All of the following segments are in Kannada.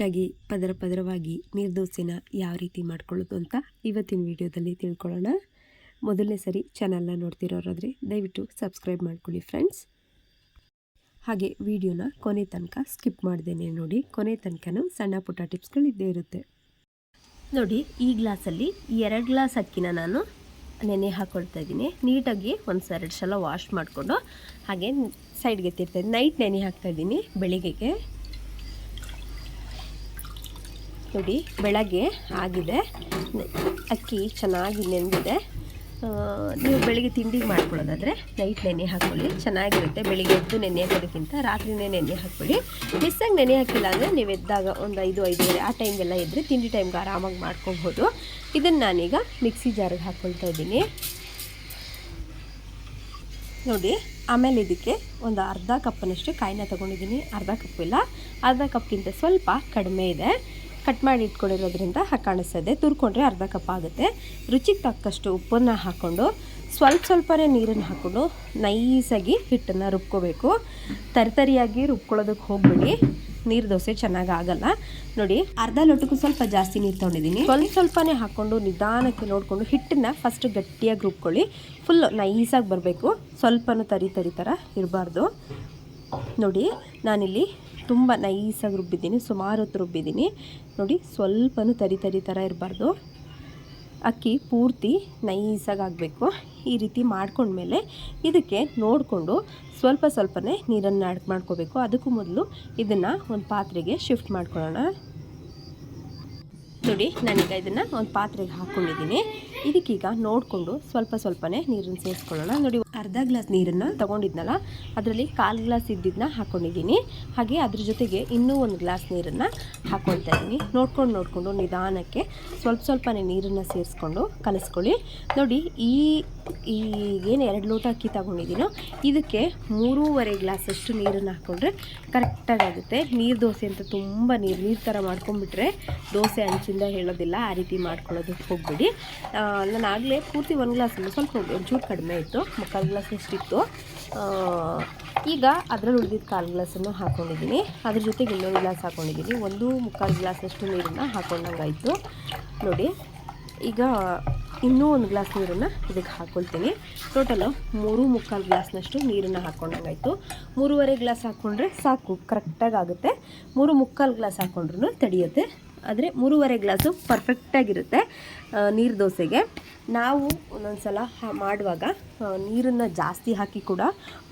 ನೀಟಾಗಿ ಪದರ ಪದರವಾಗಿ ನೀರು ದೋಸೆನ ಯಾವ ರೀತಿ ಮಾಡ್ಕೊಳ್ಳೋದು ಅಂತ ಇವತ್ತಿನ ವಿಡಿಯೋದಲ್ಲಿ ತಿಳ್ಕೊಳ್ಳೋಣ. ಮೊದಲನೇ ಸರಿ ಚಾನಲ್ನ ನೋಡ್ತಿರೋರಾದರೆ ದಯವಿಟ್ಟು ಸಬ್ಸ್ಕ್ರೈಬ್ ಮಾಡ್ಕೊಳ್ಳಿ ಫ್ರೆಂಡ್ಸ್. ಹಾಗೆ ವಿಡಿಯೋನ ಕೊನೆ ತನಕ ಸ್ಕಿಪ್ ಮಾಡ್ದೇನೆ ನೋಡಿ, ಕೊನೆ ತನಕನೂ ಸಣ್ಣ ಪುಟ್ಟ ಟಿಪ್ಸ್ಗಳು ಇದ್ದೇ ಇರುತ್ತೆ. ನೋಡಿ, ಈ ಗ್ಲಾಸಲ್ಲಿ ಎರಡು ಗ್ಲಾಸ್ ಅಕ್ಕಿನ ನಾನು ನೆನೆ ಹಾಕ್ಕೊಳ್ತಾ ಇದ್ದೀನಿ. ನೀಟಾಗಿ ಒಂದು ಎರಡು ಸಲ ವಾಶ್ ಮಾಡಿಕೊಂಡು ಹಾಗೆ ಸೈಡ್ಗೆ ತಿರ್ತಾ ಇದ್ದೀನಿ. ನೈಟ್ ನೆನೆ ಹಾಕ್ತಾ ಇದ್ದೀನಿ ಬೆಳಿಗ್ಗೆಗೆ. ನೋಡಿ, ಬೆಳಗ್ಗೆ ಆಗಿದೆ. ಅಕ್ಕಿ ಚೆನ್ನಾಗಿ ನೆನೆದಿದೆ ನೀವು ಬೆಳಿಗ್ಗೆ ತಿಂಡಿಗೆ ಮಾಡ್ಕೊಳ್ಳೋದಾದರೆ ನೈಟ್ ನೆನೆ ಹಾಕ್ಕೊಳ್ಳಿ. ಚೆನ್ನಾಗಿರುತ್ತೆ. ಬೆಳಿಗ್ಗೆ ಎದ್ದು ನೆನೆ ಹಾಕೋದಕ್ಕಿಂತ ರಾತ್ರಿನೇ ನೆನೆ ಹಾಕ್ಕೊಳ್ಳಿ. ಮಿಸ್ಸಾಗಿ ನೆನೆ ಹಾಕಿಲ್ಲ ಅಂದರೆ ನೀವು ಎದ್ದಾಗ ಒಂದು ಐದು, ಐದೂವರೆ ಆ ಟೈಮ್ಗೆಲ್ಲ ಇದ್ದರೆ ತಿಂಡಿ ಟೈಮ್ಗೆ ಆರಾಮಾಗಿ ಮಾಡ್ಕೊಬೋದು ಇದನ್ನು ನಾನೀಗ ಮಿಕ್ಸಿ ಜಾರಿಗೆ ಹಾಕ್ಕೊಳ್ತಾ ಇದ್ದೀನಿ. ನೋಡಿ, ಆಮೇಲೆ ಇದಕ್ಕೆ ಒಂದು ಅರ್ಧ ಕಪ್ಪನಷ್ಟು ಕಾಯಿನ ತೊಗೊಂಡಿದ್ದೀನಿ. ಅರ್ಧ ಕಪ್ ಇಲ್ಲ. ಅರ್ಧ ಕಪ್ಗಿಂತ ಸ್ವಲ್ಪ ಕಡಿಮೆ ಇದೆ. ಕಟ್ ಮಾಡಿ ಇಟ್ಕೊಂಡಿರೋದ್ರಿಂದ ಕಾಣಿಸ್ತದೆ. ತುರ್ಕೊಂಡ್ರೆ ಅರ್ಧ ಕಪ್ ಆಗುತ್ತೆ. ರುಚಿಗೆ ತಕ್ಕಷ್ಟು ಉಪ್ಪನ್ನು ಹಾಕ್ಕೊಂಡು ಸ್ವಲ್ಪ ಸ್ವಲ್ಪನೇ ನೀರನ್ನು ಹಾಕ್ಕೊಂಡು ನೈಸಾಗಿ ಹಿಟ್ಟನ್ನು ರುಬ್ಕೋಬೇಕು. ತರಿತರಿಯಾಗಿ ರುಬ್ಕೊಳ್ಳೋದಕ್ಕೆ ಹೋಗ್ಬಿಡಿ. ನೀರು ದೋಸೆ ಚೆನ್ನಾಗಿ ಆಗಲ್ಲ. ನೋಡಿ, ಅರ್ಧ ಲೋಟಕ್ಕೂ ಸ್ವಲ್ಪ ಜಾಸ್ತಿ ನೀರು ತೊಗೊಂಡಿದ್ದೀನಿ ಸ್ವಲ್ಪ ಸ್ವಲ್ಪನೇ ಹಾಕ್ಕೊಂಡು ನಿಧಾನಕ್ಕೆ ನೋಡಿಕೊಂಡು ಹಿಟ್ಟನ್ನು ಫಸ್ಟ್ ಗಟ್ಟಿಯಾಗಿ ರುಬ್ಕೊಳ್ಳಿ. ಫುಲ್ ನೈಸಾಗಿ ಬರಬೇಕು. ಸ್ವಲ್ಪನೂ ತರಿ ತರಿ ಥರ ಇರಬಾರ್ದು. ನೋಡಿ, ನಾನಿಲ್ಲಿ ತುಂಬ ನೈಸಾಗಿ ರುಬ್ಬಿದ್ದೀನಿ, ಸುಮಾರು ಹೊತ್ತು ರುಬ್ಬಿದ್ದೀನಿ. ನೋಡಿ, ಸ್ವಲ್ಪನೂ ತರಿ ತರಿ ಥರ ಇರಬಾರ್ದು. ಅಕ್ಕಿ ಪೂರ್ತಿ ನೈಸಾಗಿ ಆಗಬೇಕು. ಈ ರೀತಿ ಮಾಡ್ಕೊಂಡ್ಮೇಲೆ ಇದಕ್ಕೆ ನೋಡಿಕೊಂಡು ಸ್ವಲ್ಪ ಸ್ವಲ್ಪನೇ ನೀರನ್ನು ಅಡ್ ಮಾಡ್ಕೋಬೇಕು. ಅದಕ್ಕೂ ಮೊದಲು ಇದನ್ನು ಒಂದು ಪಾತ್ರೆಗೆ ಶಿಫ್ಟ್ ಮಾಡ್ಕೊಳ್ಳೋಣ. ನೋಡಿ, ನಾನೀಗ ಇದನ್ನು ಒಂದು ಪಾತ್ರೆಗೆ ಹಾಕ್ಕೊಂಡಿದ್ದೀನಿ ಇದಕ್ಕೀಗ ನೋಡಿಕೊಂಡು ಸ್ವಲ್ಪ ಸ್ವಲ್ಪನೇ ನೀರನ್ನು ಸೇರಿಸ್ಕೊಳ್ಳೋಣ. ನೋಡಿ ಅರ್ಧ ಗ್ಲಾಸ್ ನೀರನ್ನು ತೊಗೊಂಡಿದ್ನಲ್ಲ, ಅದರಲ್ಲಿ ಕಾಲು ಗ್ಲಾಸ್ ಇದ್ದಿದ್ದನ್ನ ಹಾಕ್ಕೊಂಡಿದ್ದೀನಿ ಹಾಗೆ ಅದ್ರ ಜೊತೆಗೆ ಇನ್ನೂ ಒಂದು ಗ್ಲಾಸ್ ನೀರನ್ನು ಹಾಕ್ಕೊಳ್ತಾ ಇದ್ದೀನಿ. ನೋಡ್ಕೊಂಡು ನೋಡಿಕೊಂಡು ನಿಧಾನಕ್ಕೆ ಸ್ವಲ್ಪ ಸ್ವಲ್ಪನೇ ನೀರನ್ನು ಸೇರಿಸ್ಕೊಂಡು ಕಲಿಸ್ಕೊಳ್ಳಿ. ನೋಡಿ, ಈ ಏನು ಎರಡು ಲೋಟ ಅಕ್ಕಿ ತಗೊಂಡಿದ್ದೀನೋ, ಇದಕ್ಕೆ ಮೂರುವರೆ ಗ್ಲಾಸಷ್ಟು ನೀರನ್ನು ಹಾಕ್ಕೊಂಡ್ರೆ ಕರೆಕ್ಟಾಗಿ ಆಗುತ್ತೆ. ನೀರು ದೋಸೆ ಅಂತ ತುಂಬ ನೀರು ನೀರು ಥರ ಮಾಡ್ಕೊಂಡ್ಬಿಟ್ರೆ ದೋಸೆ ಹಂಚಿಂದ ಹೇಳೋದಿಲ್ಲ, ಆ ರೀತಿ ಮಾಡ್ಕೊಳ್ಳೋದಕ್ಕೆ ಹೋಗ್ಬಿಡಿ. ನಾನು ಆಗಲೇ ಪೂರ್ತಿ ಒಂದು ಗ್ಲಾಸ್ ಸ್ವಲ್ಪ ಒಂಚೂರು ಕಡಿಮೆ ಇತ್ತು. ಮುಕ್ಕಾಲು ಗ್ಲಾಸ್ ಇಷ್ಟಿತ್ತು ಈಗ ಅದರಲ್ಲಿ ಉಳಿದಿದ್ದ ಕಾಲು ಗ್ಲಾಸನ್ನು ಹಾಕ್ಕೊಂಡಿದ್ದೀನಿ ಅದ್ರ ಜೊತೆಗೆ ಇನ್ನೊಂದು ಗ್ಲಾಸ್ ಹಾಕ್ಕೊಂಡಿದ್ದೀನಿ ಒಂದು ಮುಕ್ಕಾಲು ಗ್ಲಾಸಷ್ಟು ನೀರನ್ನು ಹಾಕ್ಕೊಂಡಂಗಾಯಿತು ನೋಡಿ, ಈಗ ಇನ್ನೂ ಒಂದು ಗ್ಲಾಸ್ ನೀರನ್ನು ಇದಕ್ಕೆ ಹಾಕ್ಕೊಳ್ತೀನಿ ಟೋಟಲು ಮೂರು ಮುಕ್ಕಾಲು ಗ್ಲಾಸ್ನಷ್ಟು ನೀರನ್ನು ಹಾಕ್ಕೊಂಡಂಗಾಯಿತು ಮೂರುವರೆ ಗ್ಲಾಸ್ ಹಾಕ್ಕೊಂಡ್ರೆ ಸಾಕು ಕರೆಕ್ಟಾಗಿ ಆಗುತ್ತೆ. ಮೂರು ಮುಕ್ಕಾಲು ಗ್ಲಾಸ್ ಹಾಕ್ಕೊಂಡ್ರೂ ತಡೆಯುತ್ತೆ. ಆದರೆ ಮೂರುವರೆ ಗ್ಲಾಸು ಪರ್ಫೆಕ್ಟಾಗಿರುತ್ತೆ ನೀರು ದೋಸೆಗೆ. ನಾವು ಒಂದೊಂದು ಸಲ ಮಾಡುವಾಗ ನೀರನ್ನು ಜಾಸ್ತಿ ಹಾಕಿ ಕೂಡ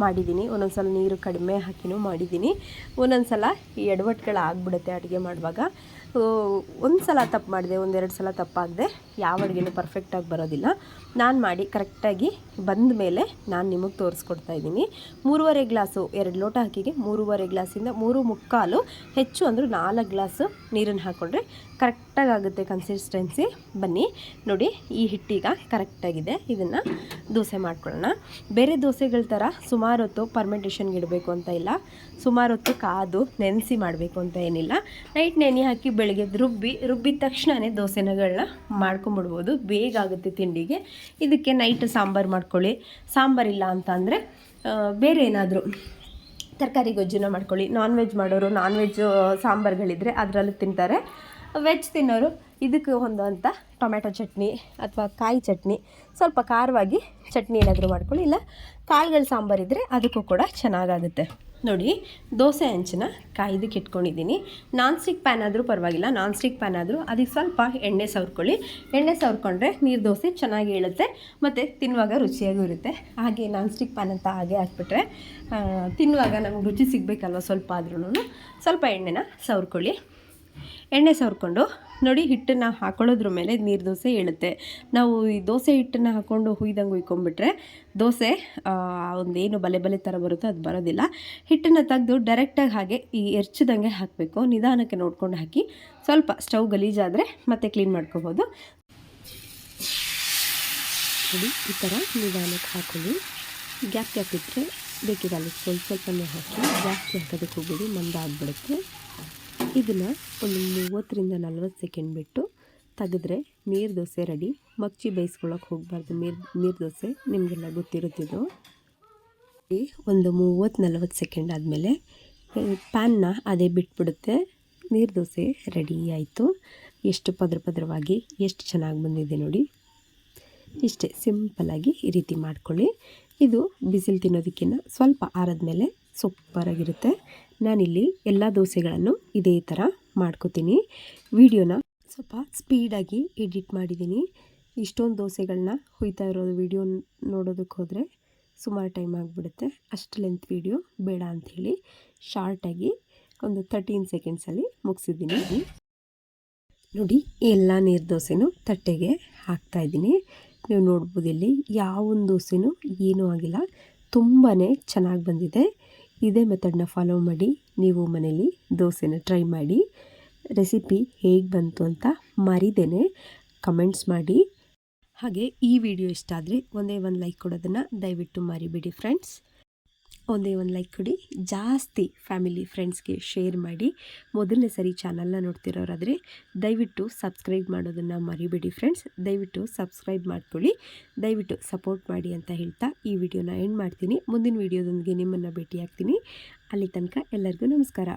ಮಾಡಿದ್ದೀನಿ ಒಂದೊಂದು ಸಲ ನೀರು ಕಡಿಮೆ ಹಾಕಿನೂ ಮಾಡಿದ್ದೀನಿ ಒಂದೊಂದು ಸಲ ಈ ಎಡವಟ್ಟುಗಳು ಆಗ್ಬಿಡುತ್ತೆ ಅಡುಗೆ ಮಾಡುವಾಗ. ಒಂದು ಸಲ ತಪ್ಪು ಮಾಡಿದೆ ಒಂದೆರಡು ಸಲ ತಪ್ಪಾಗದೆ ಯಾವ ಅಡುಗೆನೂ ಪರ್ಫೆಕ್ಟಾಗಿ ಬರೋದಿಲ್ಲ. ನಾನು ಮಾಡಿ ಕರೆಕ್ಟಾಗಿ ಬಂದ ಮೇಲೆ ನಾನು ನಿಮಗೆ ತೋರಿಸ್ಕೊಡ್ತಾ ಇದ್ದೀನಿ. ಮೂರುವರೆ ಗ್ಲಾಸು, ಎರಡು ಲೋಟ ಹಾಕಿಗೆ ಮೂರುವರೆ ಗ್ಲಾಸಿಂದ ಮೂರು ಮುಕ್ಕಾಲು, ಹೆಚ್ಚು ಅಂದರೂ ನಾಲ್ಕು ಗ್ಲಾಸು ನೀರನ್ನು ಹಾಕ್ಕೊಂಡ್ರೆ ಕರೆಕ್ಟಾಗಿ ಆಗುತ್ತೆ ಕನ್ಸಿಸ್ಟೆನ್ಸಿ ಬನ್ನಿ, ನೋಡಿ ಈ ಹಿಟ್ಟೀಗ ಕರೆಕ್ಟಾಗಿದೆ. ಇದನ್ನು ದೋಸೆ ಮಾಡ್ಕೊಳ್ಳೋಣ. ಬೇರೆ ದೋಸೆಗಳ ಥರ ಸುಮಾರು ಹೊತ್ತು ಪರ್ಮೆಂಟೇಷನ್ಗೆ ಇಡಬೇಕು ಅಂತ ಇಲ್ಲ. ಸುಮಾರು ಹೊತ್ತು ಕಾದು ನೆನೆಸಿ ಮಾಡಬೇಕು ಅಂತ ಏನಿಲ್ಲ. ನೈಟ್ ನೆನೆ ಹಾಕಿ ಬೆಳಗ್ಗೆ ರುಬ್ಬಿ, ರುಬ್ಬಿದ ತಕ್ಷಣವೇ ದೋಸೆನಗಳನ್ನ ಮಾಡ್ಕೊಂಬಿಡ್ಬೋದು. ಬೇಗ ಆಗುತ್ತೆ ತಿಂಡಿಗೆ. ಇದಕ್ಕೆ ನೈಟ್ ಸಾಂಬಾರು ಮಾಡ್ಕೊಳ್ಳಿ. ಸಾಂಬಾರಿಲ್ಲ ಅಂತ ಅಂದರೆ ಬೇರೆ ಏನಾದರೂ ತರಕಾರಿ ಗೊಜ್ಜುನ ಮಾಡ್ಕೊಳ್ಳಿ. ನಾನ್ ವೆಜ್ ಮಾಡೋರು ನಾನ್ ವೆಜ್ ಸಾಂಬಾರುಗಳಿದ್ರೆ ಅದರಲ್ಲೂ ತಿಂತಾರೆ. ವೆಜ್ ತಿನ್ನೋರು ಇದಕ್ಕೆ ಹೊಂದುವಂಥ ಟೊಮೆಟೊ ಚಟ್ನಿ ಅಥವಾ ಕಾಯಿ ಚಟ್ನಿ, ಸ್ವಲ್ಪ ಖಾರವಾಗಿ ಚಟ್ನಿ ಏನಾದರೂ ಮಾಡ್ಕೊಳ್ಳಿ. ಇಲ್ಲ, ಕಾಳುಗಳ ಸಾಂಬಾರಿದ್ದರೆ ಅದಕ್ಕೂ ಕೂಡ ಚೆನ್ನಾಗಾಗುತ್ತೆ. ನೋಡಿ, ದೋಸೆ ಹಂಚನ್ನ ಕಾಯ್ದಕ್ಕೆ ಇಟ್ಕೊಂಡಿದ್ದೀನಿ. ನಾನ್ ಸ್ಟಿಕ್ ಪ್ಯಾನ್ ಆದರೂ ಪರವಾಗಿಲ್ಲ ನಾನ್ ಸ್ಟಿಕ್ ಪ್ಯಾನ್ ಆದರೂ ಅದಕ್ಕೆ ಸ್ವಲ್ಪ ಎಣ್ಣೆ ಸವರ್ಕೊಳ್ಳಿ. ಎಣ್ಣೆ ಸವರ್ಕೊಂಡ್ರೆ ನೀರು ದೋಸೆ ಚೆನ್ನಾಗಿ ಹೇಳುತ್ತೆ ಮತ್ತು ತಿನ್ನುವಾಗ ರುಚಿಯಾಗೂ ಇರುತ್ತೆ. ಹಾಗೆ ನಾನ್ ಸ್ಟಿಕ್ ಪ್ಯಾನ್ ಅಂತ ಹಾಗೆ ಹಾಕ್ಬಿಟ್ರೆ ತಿನ್ನುವಾಗ ನಮಗೆ ರುಚಿ ಸಿಗಬೇಕಲ್ವ ಸ್ವಲ್ಪ ಆದ್ರೂ ಸ್ವಲ್ಪ ಎಣ್ಣೆನ ಸವರ್ಕೊಳ್ಳಿ. ಎಣ್ಣೆ ಸವರ್ಕೊಂಡು ನೋಡಿ ಹಿಟ್ಟನ್ನು ಹಾಕೊಳ್ಳೋದ್ರ ಮೇಲೆ ನೀರು ದೋಸೆ ಏಳುತ್ತೆ. ನಾವು ಈ ದೋಸೆ ಹಿಟ್ಟನ್ನು ಹಾಕ್ಕೊಂಡು ಹುಯ್ದಂಗೆ ಹುಯ್ಕೊಂಡ್ಬಿಟ್ರೆ ದೋಸೆ ಒಂದೇನು ಬಲೆ ಬಲೆ ಥರ ಬರುತ್ತೋ ಅದು ಬರೋದಿಲ್ಲ. ಹಿಟ್ಟನ್ನು ತೆಗೆದು ಡೈರೆಕ್ಟಾಗಿ ಹಾಗೆ ಈ ಎರ್ಚಿದಂಗೆ ಹಾಕಬೇಕು. ನಿಧಾನಕ್ಕೆ ನೋಡ್ಕೊಂಡು ಹಾಕಿ ಸ್ವಲ್ಪ ಸ್ಟವ್ ಗಲೀಜಾದರೆ ಮತ್ತೆ ಕ್ಲೀನ್ ಮಾಡ್ಕೋಬೋದು. ನೋಡಿ, ಈ ಥರ ನಿಧಾನಕ್ಕೆ ಹಾಕೊಳ್ಳಿ. ಗ್ಯಾಪ್ ಗ್ಯಾಪ್ ಇಟ್ಟರೆ ಬೇಕಿರಲ್ಲ ಸ್ವಲ್ಪ ಸ್ವಲ್ಪನೇ ಹಾಕಿ ಜಾಸ್ತಿ ಹಾಕೋದಕ್ಕೆ ಹೋಗ್ಬಿಡಿ, ಮಂದ ಆಗಿಬಿಡುತ್ತೆ. ಇದನ್ನು ಒಂದು ಮೂವತ್ತರಿಂದ ನಲ್ವತ್ತು ಸೆಕೆಂಡ್ ಬಿಟ್ಟು ತೆಗೆದ್ರೆ ನೀರು ದೋಸೆ ರೆಡಿ. ಮಗ್ಚಿ ಬೇಯಿಸ್ಕೊಳ್ಳೋಕೆ ಹೋಗಬಾರ್ದು. ನೀರು ನೀರು ದೋಸೆ ನಿಮಗೆಲ್ಲ ಗೊತ್ತಿರುತ್ತಿದ್ದು. ಒಂದು ಮೂವತ್ತು ನಲ್ವತ್ತು ಸೆಕೆಂಡ್ ಆದಮೇಲೆ ಪ್ಯಾನ್ನ ಅದೇ ಬಿಟ್ಬಿಡುತ್ತೆ. ನೀರು ದೋಸೆ ರೆಡಿ ಆಯಿತು. ಎಷ್ಟು ಪದ್ರ ಪದ್ರವಾಗಿ ಎಷ್ಟು ಚೆನ್ನಾಗಿ ಬಂದಿದೆ ನೋಡಿ. ಇಷ್ಟೇ ಸಿಂಪಲಾಗಿ ಈ ರೀತಿ ಮಾಡ್ಕೊಳ್ಳಿ. ಇದು ಬಿಸಿಲು ತಿನ್ನೋದಕ್ಕಿಂತ ಸ್ವಲ್ಪ ಆರದ ಮೇಲೆ ಸೂಪರಾಗಿರುತ್ತೆ. ನಾನಿಲ್ಲಿ ಎಲ್ಲ ದೋಸೆಗಳನ್ನು ಇದೇ ಥರ ಮಾಡ್ಕೋತೀನಿ. ವಿಡಿಯೋನ ಸ್ವಲ್ಪ ಸ್ಪೀಡಾಗಿ ಎಡಿಟ್ ಮಾಡಿದ್ದೀನಿ. ಇಷ್ಟೊಂದು ದೋಸೆಗಳನ್ನ ಹುಯ್ತಾ ಇರೋದು ವಿಡಿಯೋ ನೋಡೋದಕ್ಕೆ ಹೋದರೆ ಸುಮಾರು ಟೈಮ್ ಆಗಿಬಿಡುತ್ತೆ. ಅಷ್ಟು ಲೆಂತ್ ವಿಡಿಯೋ ಬೇಡ ಅಂಥೇಳಿ ಶಾರ್ಟಾಗಿ ಒಂದು ತರ್ಟೀನ್ ಸೆಕೆಂಡ್ಸಲ್ಲಿ ಮುಗಿಸಿದ್ದೀನಿ. ನೋಡಿ, ಎಲ್ಲ ನೀರು ದೋಸೆನೂ ತಟ್ಟೆಗೆ ಹಾಕ್ತಾಯಿದ್ದೀನಿ ನೀವು ನೋಡ್ಬೋದು ಇಲ್ಲಿ ಯಾವೊಂದು ದೋಸೆನೂ ಏನೂ ಆಗಿಲ್ಲ. ತುಂಬಾ ಚೆನ್ನಾಗಿ ಬಂದಿದೆ. ಇದೇ ಮೆಥಡ್ನ ಫಾಲೋ ಮಾಡಿ, ನೀವು ಮನೇಲಿ ದೋಸೆನ ಟ್ರೈ ಮಾಡಿ ರೆಸಿಪಿ ಹೇಗೆ ಬಂತು ಅಂತ ಮರಿದೇನೆ ಕಮೆಂಟ್ಸ್ ಮಾಡಿ. ಹಾಗೆ ಈ ವಿಡಿಯೋ ಇಷ್ಟ ಆದರೆ ಒಂದೇ ಒಂದು ಲೈಕ್ ಕೊಡೋದನ್ನು ದಯವಿಟ್ಟು ಮರಿಬೇಡಿ ಫ್ರೆಂಡ್ಸ್ ಒಂದೇ ಒಂದು ಲೈಕ್ ಕೊಡಿ. ಜಾಸ್ತಿ ಫ್ಯಾಮಿಲಿ ಫ್ರೆಂಡ್ಸ್ಗೆ ಶೇರ್ ಮಾಡಿ. ಮೊದಲನೇ ಸರಿ ಚಾನಲ್ನ ನೋಡ್ತಿರೋರಾದರೆ ದಯವಿಟ್ಟು ಸಬ್ಸ್ಕ್ರೈಬ್ ಮಾಡೋದನ್ನು ಮರಿಬೇಡಿ ಫ್ರೆಂಡ್ಸ್ ದಯವಿಟ್ಟು ಸಬ್ಸ್ಕ್ರೈಬ್ ಮಾಡ್ಕೊಳ್ಳಿ. ದಯವಿಟ್ಟು ಸಪೋರ್ಟ್ ಮಾಡಿ ಅಂತ ಹೇಳ್ತಾ ಈ ವಿಡಿಯೋನ ಎಂಡ್ ಮಾಡ್ತೀನಿ. ಮುಂದಿನ ವಿಡಿಯೋದೊಂದಿಗೆ ನಿಮ್ಮನ್ನು ಭೇಟಿಯಾಗ್ತೀನಿ. ಅಲ್ಲಿ ತನಕ ಎಲ್ಲರಿಗೂ ನಮಸ್ಕಾರ.